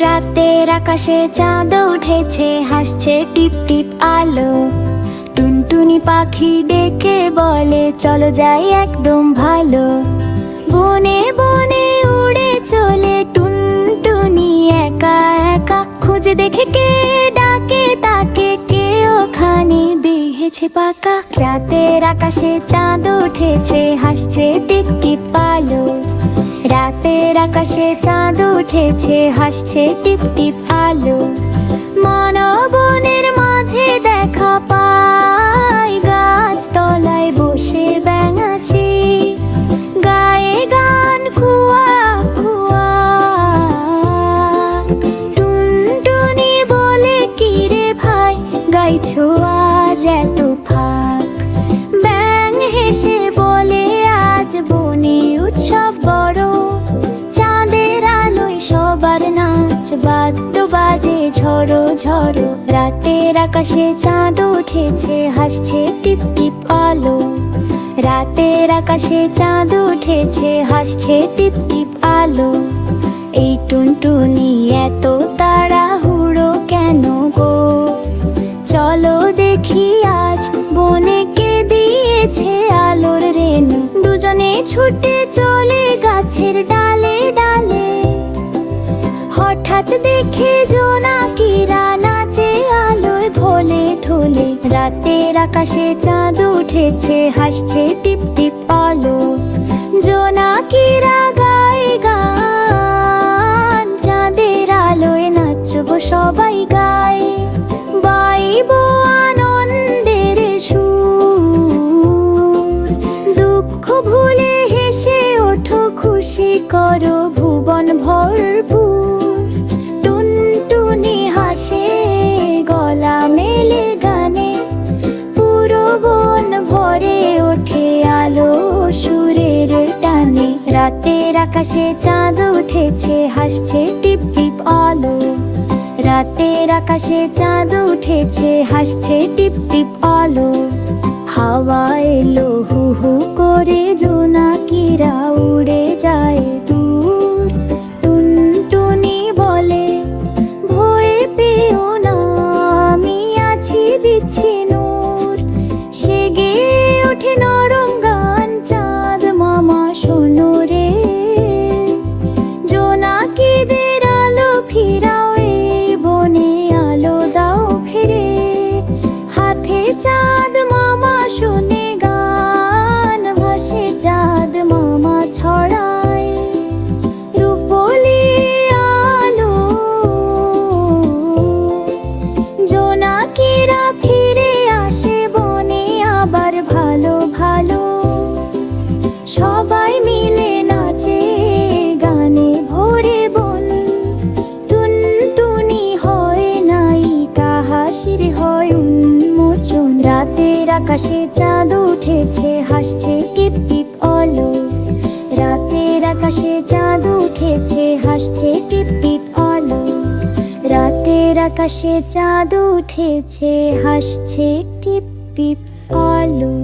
রাতের আকাশে চাঁদ উঠেছে, হাসছে টিপ টিপ আলো। টুনটুনি পাখি ডেকে বলে, চলো যাই একদম ভালো। বনে বনে উড়ে চলে টুনটুনি একা একা। খুঁজে দেখে কে ডাকে, তাকে কে ওখানে বেহেছে পাকা। রাতের আকাশে চাঁদ উঠেছে, হাসছে টিপ টিপ আলো। রাতের আকাশে চাঁদ উঠেছে, হাসছে টিপ টিপ আলো। মানবনের মাঝে দেখা পাই গাছ তলায় বসে ব্যাঙাছি গায়ে গান খুয়া খুয়া। টুনটুনি বলে, কি রে ভাই, গাইছো আজ এত ফাঁক? ব্যাং হেসে বাদ্য বাজে, ঝড়ো ঝড়ো। রাতের আকাশে চাঁদ উঠেছে, হাসছে টিপ টিপ আলো। রাতের আকাশে চাঁদ উঠেছে, হাসছে টিপ টিপ আলো। এই টুনটুনি এত তাড়াহুড়ো কেন গো? চলো দেখি আজ বনে কে দিয়েছে আলোর রেনু দুজনে ছুটে চলে গাছের ডালে ডালে। ভোলে ঢোলে রাতের আকাশে চাঁদ উঠেছে, হাসছে টিপ টিপ আলো জোনাকিরা গায়ে গান, চাঁদের আলোয় নাচবো সবাই গায়ে। বাইবো আনন্দের সুর, দুঃখ ভুলে হেসে ওঠো, খুশি করো, ভুবন ভরপুর। আকাশে চাঁদ উঠেছে, হাসছে টিপ টিপ আলো। রাতের আকাশে চাঁদ উঠেছে, হাসছে টিপ টিপ আলো। হাওয়া এলো আকাশে চাঁদ উঠেছে, হাসছে টিপ টিপ আলো রাতের আকাশে চাঁদ উঠেছে, হাসছে টিপ টিপ আলো রাতের আকাশে চাঁদ উঠেছে, হাসছে টিপ টিপ আলো